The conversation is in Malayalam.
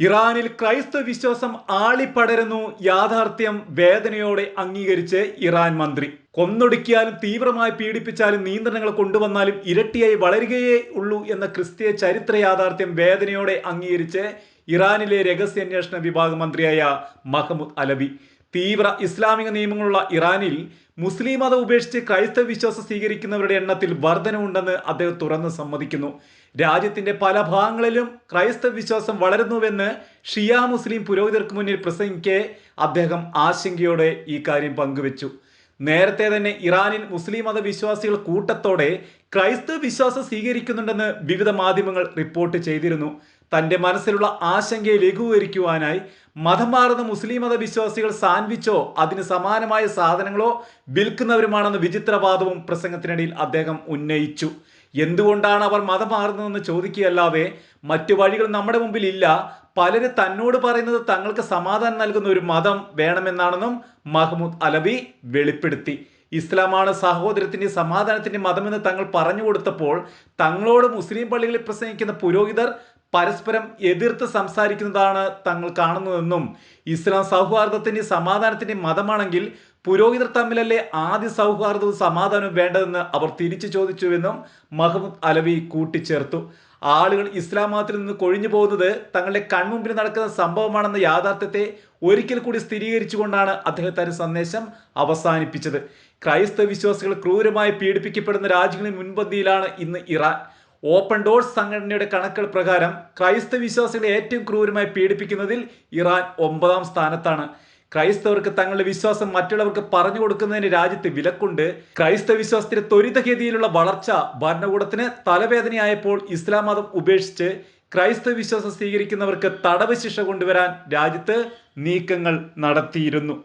ഇറാനിൽ ക്രൈസ്തവ വിശ്വാസം ആളിപ്പടരുന്നു യാഥാർത്ഥ്യം വേദനയോടെ അംഗീകരിച്ച് ഇറാൻ മന്ത്രി. കൊന്നൊടുക്കിയാലും തീവ്രമായി പീഡിപ്പിച്ചാലും നിയന്ത്രണങ്ങൾ കൊണ്ടുവന്നാലും ഇരട്ടിയായി വളരുകയേ ഉള്ളൂ എന്ന ക്രിസ്തീയ ചരിത്ര യാഥാർത്ഥ്യം വേദനയോടെ അംഗീകരിച്ച് ഇറാനിലെ രഹസ്യാന്വേഷണ വിഭാഗം മന്ത്രിയായ മഹമ്മദ് അലവി. തീവ്ര ഇസ്ലാമിക നിയമങ്ങളുള്ള ഇറാനിൽ മുസ്ലിം മതം ഉപേക്ഷിച്ച് ക്രൈസ്തവ വിശ്വാസം സ്വീകരിക്കുന്നവരുടെ എണ്ണത്തിൽ വർധനവുണ്ടെന്ന് അദ്ദേഹം തുറന്ന് സമ്മതിക്കുന്നു. രാജ്യത്തിന്റെ പല ഭാഗങ്ങളിലും ക്രൈസ്തവ വിശ്വാസം വളരുന്നുവെന്ന് ഷിയ മുസ്ലിം പുരോഹിതർക്ക് മുന്നിൽ പ്രസംഗിക്കെ അദ്ദേഹം ആശങ്കയോടെ ഈ കാര്യം പങ്കുവച്ചു. നേരത്തെ തന്നെ ഇറാനിൽ മുസ്ലിം മത വിശ്വാസികൾ കൂട്ടത്തോടെ ക്രൈസ്തവ വിശ്വാസം സ്വീകരിക്കുന്നുണ്ടെന്ന് വിവിധ മാധ്യമങ്ങൾ റിപ്പോർട്ട് ചെയ്തിരുന്നു. തന്റെ മനസ്സിലുള്ള ആശങ്കയെ ലഘൂകരിക്കുവാനായി മതം മാറുന്ന മുസ്ലിം മത വിശ്വാസികൾ സാൻവിച്ചോ അതിന് സമാനമായ സാധനങ്ങളോ വിൽക്കുന്നവരുമാണെന്ന വിചിത്രവാദവും പ്രസംഗത്തിനിടയിൽ അദ്ദേഹം ഉന്നയിച്ചു. എന്തുകൊണ്ടാണ് അവർ മതം മാറുന്നതെന്ന് ചോദിക്കുകയല്ലാതെ മറ്റു വഴികൾ നമ്മുടെ മുമ്പിൽ ഇല്ല പലര് തന്നോട് പറയുന്നത് തങ്ങൾക്ക് സമാധാനം നൽകുന്ന ഒരു മതം വേണമെന്നാണെന്നും മഹ്മൂദ് അലബി വെളിപ്പെടുത്തി. ഇസ്ലാമാണ് സഹോദരത്തിന്റെ സമാധാനത്തിന്റെ മതമെന്ന് തങ്ങൾ പറഞ്ഞു കൊടുത്തപ്പോൾ തങ്ങളോട് മുസ്ലിം പള്ളികളിൽ പ്രസംഗിക്കുന്ന പുരോഹിതർ പരസ്പരം എതിർത്ത് സംസാരിക്കുന്നതാണ് തങ്ങൾ കാണുന്നതെന്നും ഇസ്ലാം സൗഹാർദ്ദത്തിന്റെ സമാധാനത്തിന്റെ മതമാണെങ്കിൽ പുരോഹിതർ തമ്മിലല്ലേ ആദ്യ സൗഹാർദ്ദവും സമാധാനവും വേണ്ടതെന്ന് അവർ തിരിച്ചു ചോദിച്ചുവെന്നും മഹമ്മദ് അലവി കൂട്ടിച്ചേർത്തു. ആളുകൾ ഇസ്ലാം മതത്തിൽ നിന്ന് കൊഴിഞ്ഞു പോകുന്നത് തങ്ങളുടെ കൺമുമ്പിൽ നടക്കുന്ന സംഭവമാണെന്ന യാഥാർത്ഥ്യത്തെ ഒരിക്കൽ കൂടി സ്ഥിരീകരിച്ചുകൊണ്ടാണ് അദ്ദേഹത്തിന്റെ സന്ദേശം അവസാനിപ്പിച്ചത്. ക്രൈസ്തവ വിശ്വാസികൾ ക്രൂരമായി പീഡിപ്പിക്കപ്പെടുന്ന രാജ്യങ്ങളിൽ മുൻപന്തിയിലാണ് ഇന്ന് ഇറാൻ. ഓപ്പൺ ഡോർസ് സംഘടനയുടെ കണക്കുകൾ പ്രകാരം ക്രൈസ്തവ വിശ്വാസികളെ ഏറ്റവും ക്രൂരമായി പീഡിപ്പിക്കുന്നതിൽ ഇറാൻ ഒമ്പതാം സ്ഥാനത്താണ്. ക്രൈസ്തവർക്ക് തങ്ങളുടെ വിശ്വാസം മറ്റുള്ളവർക്ക് പറഞ്ഞു കൊടുക്കുന്നതിന് രാജ്യത്ത് വിലക്കുണ്ട്. ക്രൈസ്തവ വിശ്വാസത്തിന്റെ ത്വരിതഗതിയിലുള്ള വളർച്ച ഭരണകൂടത്തിന് തലവേദനയായപ്പോൾ ഇസ്ലാം മതം ഉപേക്ഷിച്ച് ക്രൈസ്തവ വിശ്വാസം സ്വീകരിക്കുന്നവർക്ക് തടവ് ശിക്ഷ കൊണ്ടുവരാൻ രാജ്യത്ത് നീക്കങ്ങൾ നടത്തിയിരുന്നു.